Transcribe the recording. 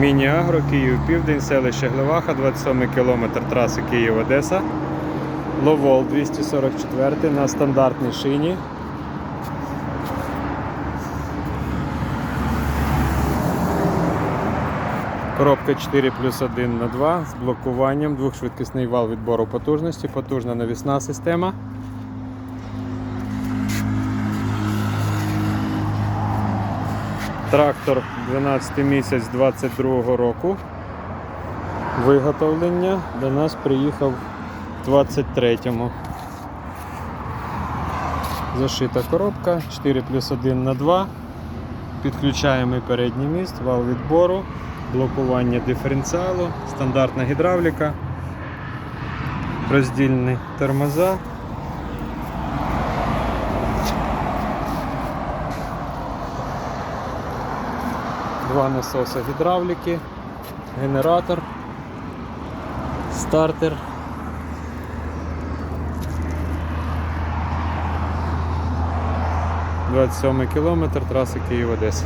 Міні-Агро, Київ Південь, селище Глеваха, 27 кілометр траси Київ-Одеса. Ловол 244 на стандартній шині. Коробка 4 плюс 1 на 2 з блокуванням, двохшвидкісний вал відбору потужності, потужна навісна система. Трактор 12 місяць 22 року. Виготовлення до нас приїхав в 23-му. Зашита коробка 4 плюс 1 на 2. Підключаємо передній міст, вал відбору, блокування диференціалу, стандартна гідравліка, роздільні тормоза. Два насоси гідравліки, генератор, стартер. Двадцять сьомий кілометр траси Київ-Одеса.